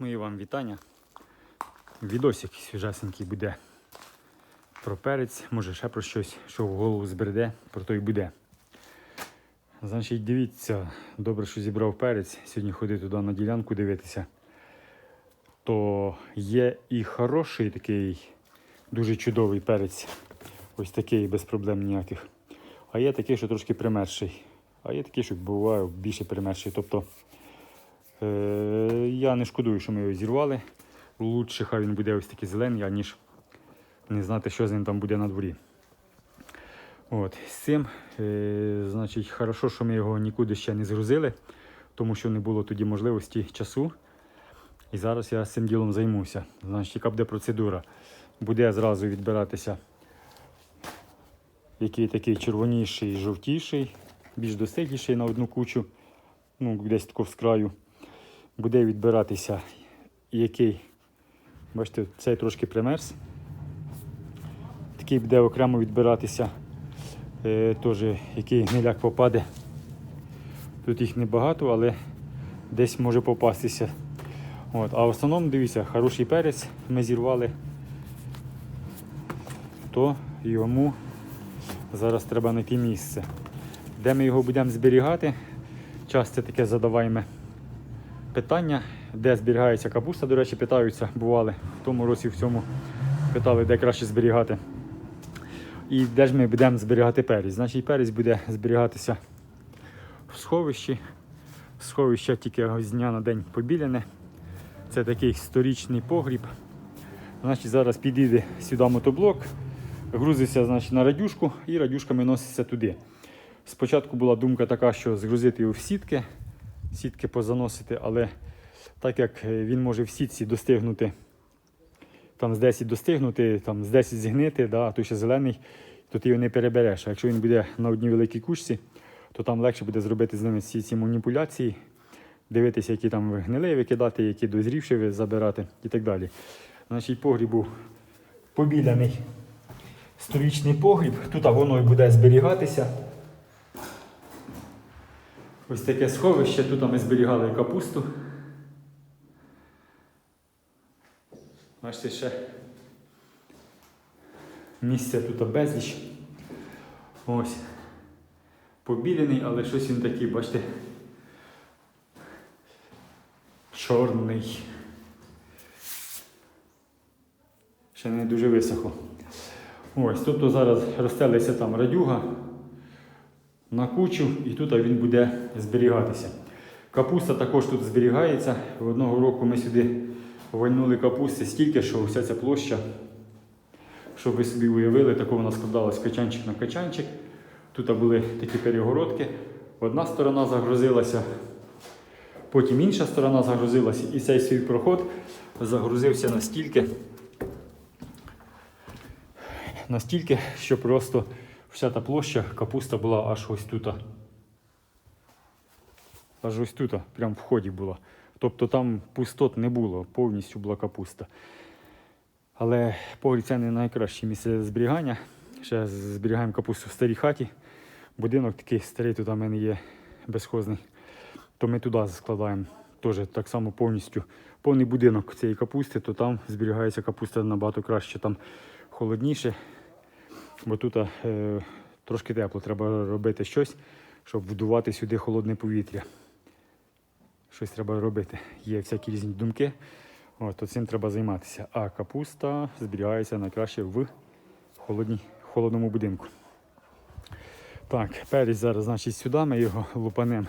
Мої вам вітання. Відосик свіжасенький буде про перець, може ще про щось, що в голову збереде, про то й буде. Значить, дивіться, добре, що зібрав перець. Сьогодні ходив туди на ділянку дивитися. То є і хороший такий, дуже чудовий перець. Ось такий, без проблем ніяких. А є такий, що трошки примерший. А є такий, що буває більше примерший. Тобто я не шкодую, що ми його зірвали. Лучше хай він буде ось такий зелений, аніж не знати, що з ним там буде на дворі. От, з цим, е, значить, хорошо, що ми його нікуди ще не згрузили, тому що не було тоді можливості часу. І зараз я цим ділом займуся. Значить, яка буде процедура? Буде зразу відбиратися який такий червоніший, жовтіший, більш достигліший на одну кучу, ну, десь тако з краю буде відбиратися який, бачите, цей трошки примерз. Такий буде окремо відбиратися, е, теж який гниляк попаде. Тут їх небагато, але десь може попастися. От. А в основному, дивіться, хороший перець ми зірвали, то йому зараз треба знайти місце. Де ми його будемо зберігати? Часто таке задаваємо питання, де зберігається капуста, до речі, питаються, бували. В тому році в цьому питали, де краще зберігати. І де ж ми будемо зберігати перець. Значить, перець буде зберігатися в сховищі. Сховище тільки з дня на день побіляне. Це такий сторічний погріб. Значить, зараз підійде сюди мотоблок, грузиться значить, на радюшку і радюшками носиться туди. Спочатку була думка така, що згрузити його в сітки, сітки позаносити, але так як е, він може в сітці достигнути, там з 10 достигнути, там з 10 зігнити, да, а то ще зелений, то ти його не перебереш. А якщо він буде на одній великій кучці, то там легше буде зробити з ними всі ці маніпуляції, дивитися, які там гнили викидати, які дозрівші ви забирати і так далі. Значить, погріб був побіляний сторічний погріб, тут воно і буде зберігатися. Ось таке сховище, тут ми зберігали капусту. Бачите, ще місця тут безліч. Ось. Побілений, але щось він такий, бачите, чорний. Ще не дуже висохо. Ось, тобто зараз розстелиться там радюга на кучу і тут він буде зберігатися. Капуста також тут зберігається. Одного року ми сюди вальнули капусти стільки, що вся ця площа, щоб ви собі уявили, тако вона складалась качанчик на качанчик. Тут були такі перегородки. Одна сторона загрузилася, потім інша сторона загрузилася, і цей свій проход загрузився настільки, настільки, що просто вся та площа капуста була аж ось тут. Аж ось тут, прямо в ході була. Тобто там пустот не було, повністю була капуста. Але погріб це не найкраще місце зберігання. Ще зберігаємо капусту в старій хаті. Будинок такий старий, тут у мене є безхозний. То ми туди складаємо теж так само повністю повний будинок цієї капусти, то там зберігається капуста набагато краще, там холодніше. Бо тут е, трошки тепло, треба робити щось, щоб вдувати сюди холодне повітря. Щось треба робити. Є всякі різні думки. От, то цим треба займатися. А капуста зберігається найкраще в холодній, холодному будинку. Так, перець зараз, значить, сюди ми його лупанемо.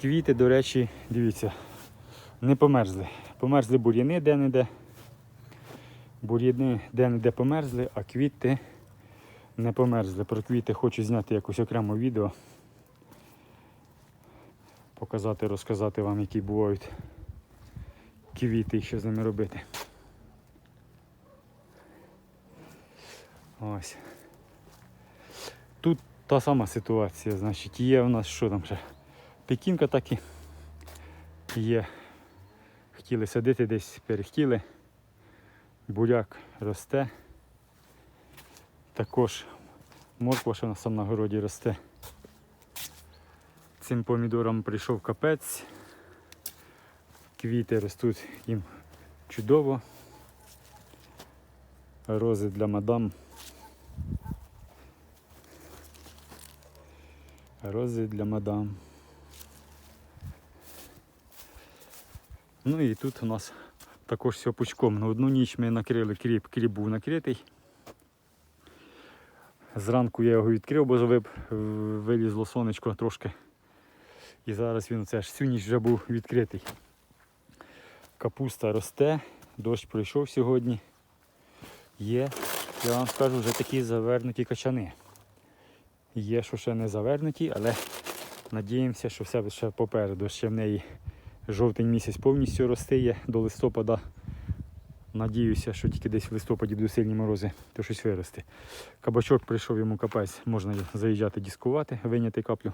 Квіти, до речі, дивіться, не померзли. Померзли бур'яни де-не-де. Бур'яни де-не-де померзли, а квіти не померзли. Про квіти хочу зняти якось окремо відео. Показати, розказати вам, які бувають квіти і що з ними робити. Ось. Тут та сама ситуація, значить, є у нас що там ще? Пекінка так і є. Хотіли садити десь, перехтіли. Буряк росте. Також морква, що на сам на городі росте. Цим помідорам прийшов капець. Квіти ростуть їм чудово. Рози для мадам. Рози для мадам. Ну і тут у нас також все пучком. На одну ніч ми накрили кріп, кріп був накритий. Зранку я його відкрив, бо завип, вилізло сонечко трошки. І зараз він це ж всю ніч вже був відкритий. Капуста росте, дощ пройшов сьогодні. Є, я вам скажу, вже такі завернуті качани. Є, що ще не завернуті, але надіємося, що все ще попереду. Ще в неї жовтень місяць повністю росте є до листопада. Надіюся, що тільки десь в листопаді будуть сильні морози, то щось виросте. Кабачок прийшов йому капець, можна заїжджати дискувати, виняти каплю.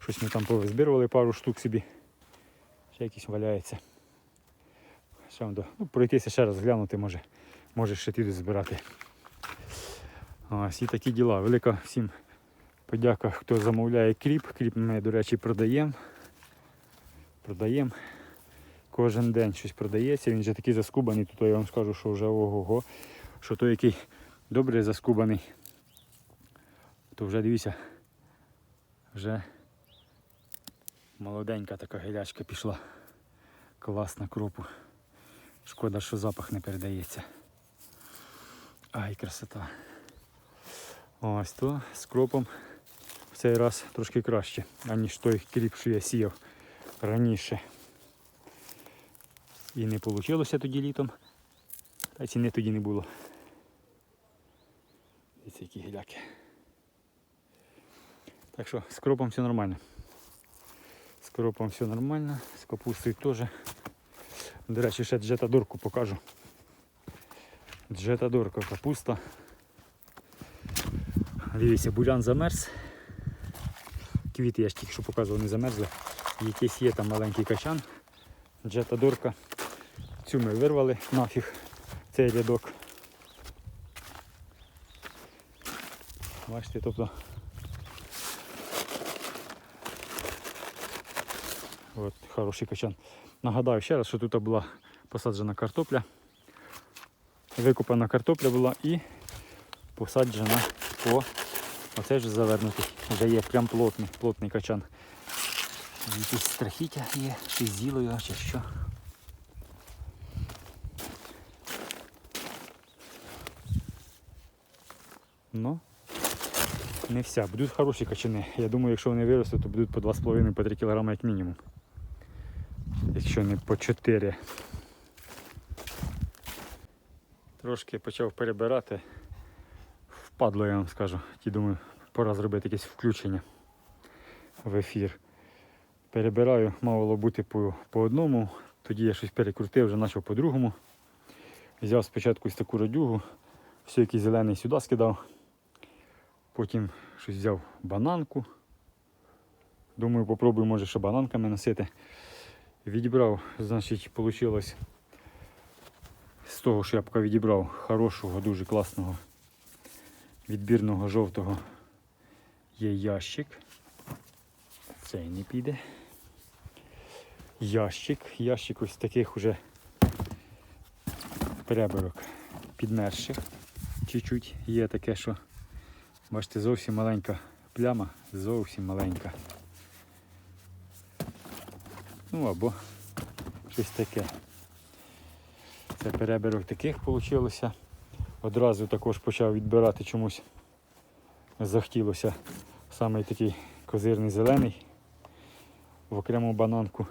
Щось ми там повизбирували пару штук собі. Ще якийсь валяється. Ще до... ну, пройтися ще раз глянути, може, може ще піду збирати. Ось і такі діла. Велика всім подяка, хто замовляє кріп. Кріп ми, до речі, продаємо. Продаємо. Кожен день щось продається. Він вже такий заскубаний, то я вам скажу, що вже ого-го. Що той, який добре заскубаний, то вже дивіться, вже молоденька така гілячка пішла. Класна кропу. Шкода, що запах не передається. Ай, красота. Ось то з кропом в цей раз трошки краще, аніж той кріп, що я сіяв раніше. І не вийшло тоді літом. Та ціни тоді не було. Дивіться, які гіляки. Так що з кропом все нормально. Кропом все нормально, з капустою теж. До речі, ще джетадорку покажу. Джетадорка капуста. Дивіться, бурян замерз. Квіти я ж тільки що показував, не замерзли. Якийсь є там маленький качан. Джетадорка. Цю ми вирвали нафіг цей рядок. Бачите, тобто От хороший качан. Нагадаю ще раз, що тут була посаджена картопля. Викопана картопля була і посаджена по оце вже завернутий. Вже є прям плотний, плотний качан. Якісь страхіття є, чи його, чи що. Ну, не вся. Будуть хороші качани. Я думаю, якщо вони виростуть, то будуть по 2,5-3 кг як мінімум. Якщо не по 4. Трошки почав перебирати. Впадло, я вам скажу. Ті думаю, пора зробити якесь включення в ефір. Перебираю, мало бути по, по одному, тоді я щось перекрутив, вже почав по-другому. Взяв спочатку ось таку радюгу, все який зелений сюди скидав. Потім щось взяв бананку. Думаю, попробую, може, ще бананками носити. Відібрав, значить, вийшло з того, я відібрав хорошого, дуже класного, відбірного жовтого є ящик. Цей не піде. Ящик. Ящик ось таких уже переборок підмерших. Чуть-чуть є таке, що бачите, зовсім маленька пляма, зовсім маленька. Ну або щось таке. Це перебірок таких вийшло. Одразу також почав відбирати чомусь. Захотілося саме такий козирний зелений. В окрему бананку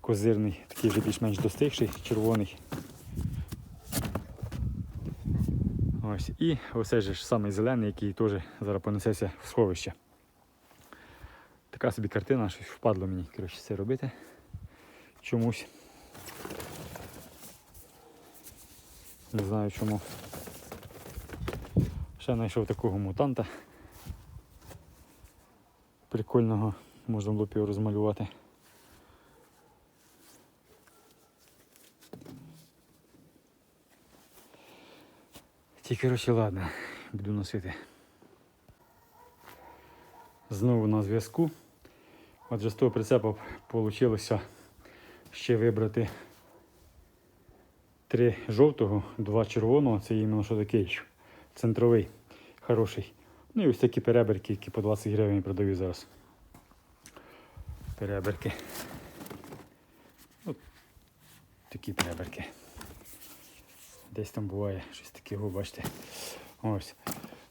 козирний, такий вже більш-менш достигший, червоний. Ось. І оце ж самий зелений, який теж зараз понесеться в сховище. Така собі картина, щось впадло мені коротше, це робити чомусь. Не знаю чому. Ще знайшов такого мутанта. Прикольного, можна було б його розмалювати. Тільки коротше, ладно, буду носити. Знову на зв'язку. Отже, з того прицепа вийшло ще вибрати три жовтого, два червоного. Це іменно що такий центровий, хороший. Ну і ось такі переберки, які по 20 гривень продаю зараз. Переберки. От такі переберки. Десь там буває щось таке, бачите. Ось.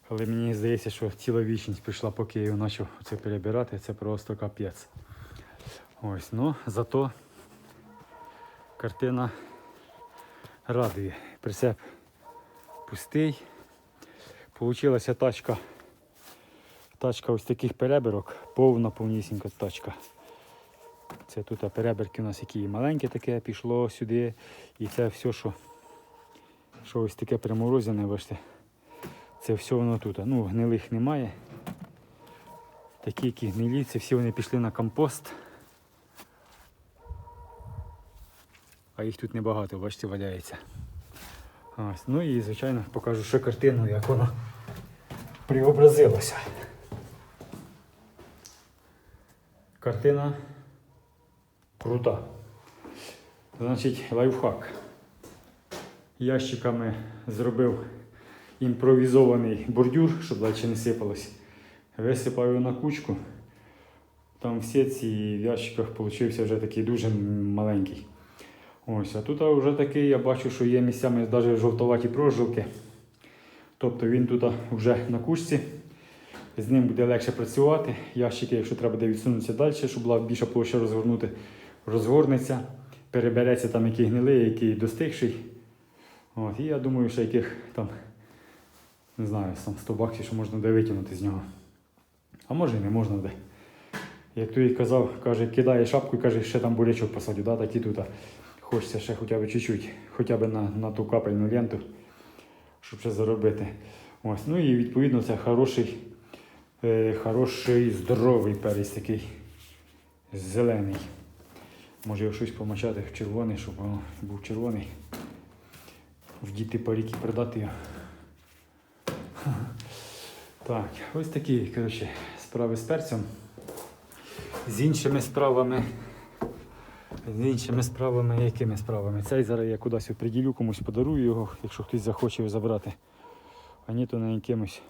Але мені здається, що ціла вічність прийшла, поки я його почав це перебирати. Це просто капець. Ось, ну зато картина радує. Прицеп пустий. Получилася тачка. Тачка ось таких перебірок, повна повнісінька тачка. Це тут перебірки у нас які маленьке таке пішло сюди. І це все, що, що ось таке приморозене, бачите. Це все воно тут. Ну, гнилих немає. Такі, які гнилі, це всі вони пішли на компост. А їх тут небагато, бачите, валяється. Ось. Ну і звичайно покажу ще картину, як воно преобразилося. Картина крута. Значить, лайфхак. Ящиками зробив імпровізований бордюр, щоб далі не сипалось. Висипав його на кучку. Там в сітці і в ящиках получився вже такий дуже маленький. Ось, а тут вже такий, я бачу, що є місцями навіть жовтоваті прожилки. Тобто він тут вже на кучці. З ним буде легше працювати. Ящики, якщо треба буде відсунутися далі, щоб була більша площа розгорнути, розгорнеться, перебереться там який гнилий, який достигший. От, і я думаю, що яких там, не знаю, там 100 баксів, що можна буде витягнути з нього. А може і не можна буде. Як той казав, каже, кидає шапку і каже, ще там бурячок посадю, да, так і тут. Хочеться ще хоча б чуть-чуть, хоча б на, на ту капельну ленту, щоб ще заробити. Ось. Ну і відповідно це хороший, е, хороший здоровий перець такий зелений. Може його щось помачати в червоний, щоб воно був червоний. Вдіти паріки продати його. Так, ось такі коротше, справи з перцем. З іншими справами. З іншими справами, якими справами? Цей зараз я кудись приділю, комусь подарую його, якщо хтось захоче його забрати. А ні, то на якимось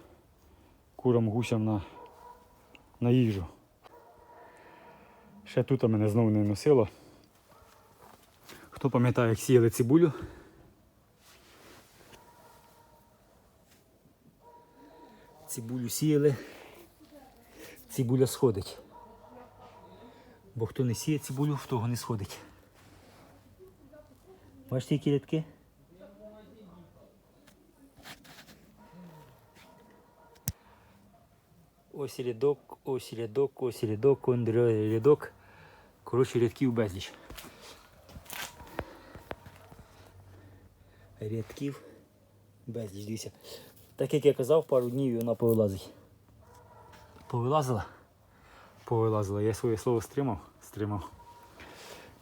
курам гусям на, на їжу. Ще тут мене знову не носило. Хто пам'ятає, як сіяли цибулю? Цибулю сіяли. Цибуля сходить. Бо хто не сіє цибулю, в того не сходить. Бачите, які рядки? Ось рядок, ось рядок, ось рядок, он рядок. Коротше, рядків безліч. Рядків безліч, дивіться. Так як я казав, пару днів і вона повилазить. Повилазила? Повилазила. Я своє слово стримав, стримав.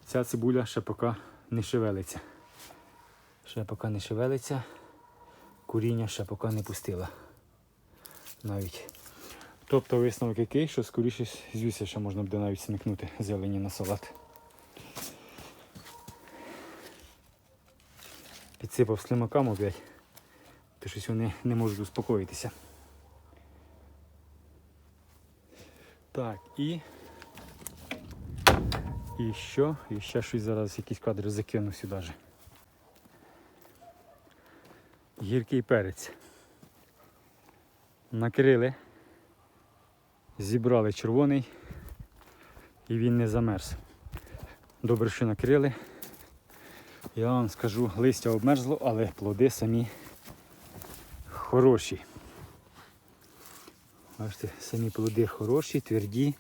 Ця цибуля ще поки не шевелиться. Ще поки не шевелиться. Куріння ще поки не пустила. Навіть. Тобто висновок який, що скоріше звісно, ще можна буде навіть смикнути зелені на салат. Підсипав слимакам опять. То щось вони не можуть успокоїтися. Так, і. І що? І ще щось зараз якісь кадри закину сюди. Гіркий перець. Накрили. Зібрали червоний і він не замерз. Добре, що накрили. Я вам скажу, листя обмерзло, але плоди самі хороші. Бачите, самі плоди хороші, тверді,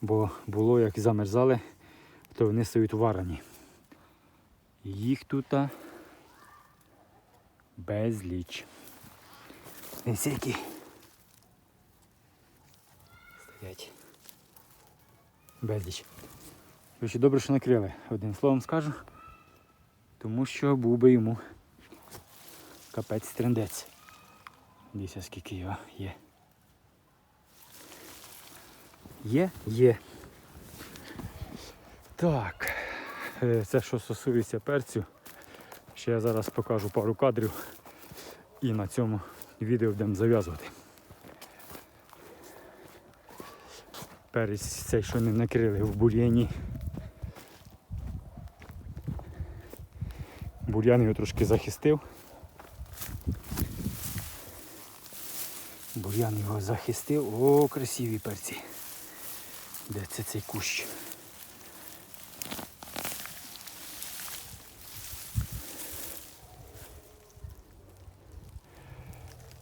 бо було як замерзали, то вони стають варені. Їх тут безліч. Ось які стоять. Безліч. Короче, добре, що накрили, одним словом скажу, тому що був би йому капець трендець. Дивіться, скільки його є. Є? Є. Так. е, це що стосується перцю. Ще я зараз покажу пару кадрів і на цьому відео будемо зав'язувати. Перець цей, що не накрили в бур'яні. Бур'ян його трошки захистив. Бур'ян його захистив. О, красиві перці. Де це цей кущ?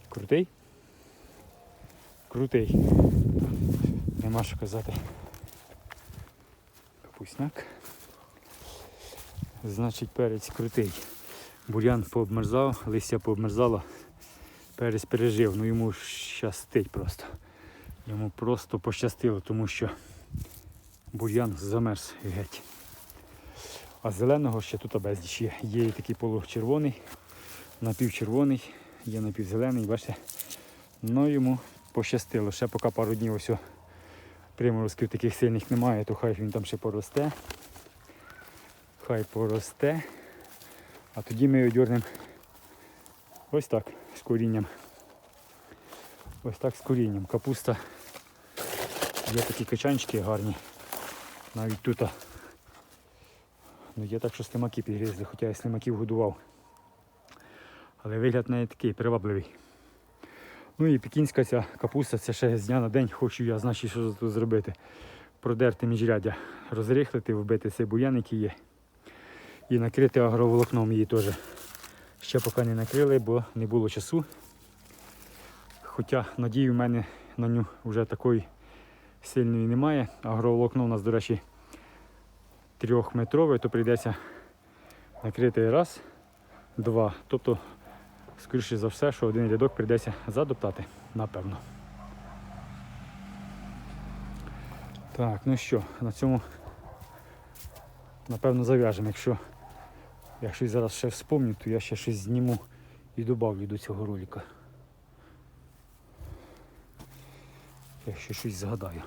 Крутий? Крутий. Нема що казати. Капусняк. Значить перець крутий. Бур'ян пообмерзав, листя пообмерзало. Перець пережив, ну йому щастить просто. Йому просто пощастило, тому що бур'ян замерз геть. А зеленого ще тут безліч є. Є і такий получервоний, напівчервоний, є напівзелений, бачите. Ну йому пощастило. Ще поки пару днів ось приморозків таких сильних немає, то хай він там ще поросте. Хай поросте. А тоді ми його дьорнемо ось так з корінням. Ось так з корінням. Капуста. Є такі качанчики гарні. Навіть тут. Ну, є так, що слимаки підгризли, хоча я слимаків годував. Але вигляд не такий привабливий. Ну і пекінська ця капуста, це ще з дня на день хочу я, значить, що тут зробити. Продерти міжрядя, розрихлити, вбити цей буян, який є. І накрити агроволокном її теж. Ще поки не накрили, бо не було часу. Хоча надії в мене на нього вже такої сильної немає. Агроволокно у нас, до речі, трьохметрове, то прийдеться накрити раз, два. Тобто, скоріше за все, що один рядок прийдеться задоптати, напевно. Так, ну що, на цьому напевно зав'яжемо. Якщо, якщо щось зараз ще вспомню, то я ще щось зніму і додавлю до цього ролика. Я ще щось згадаю.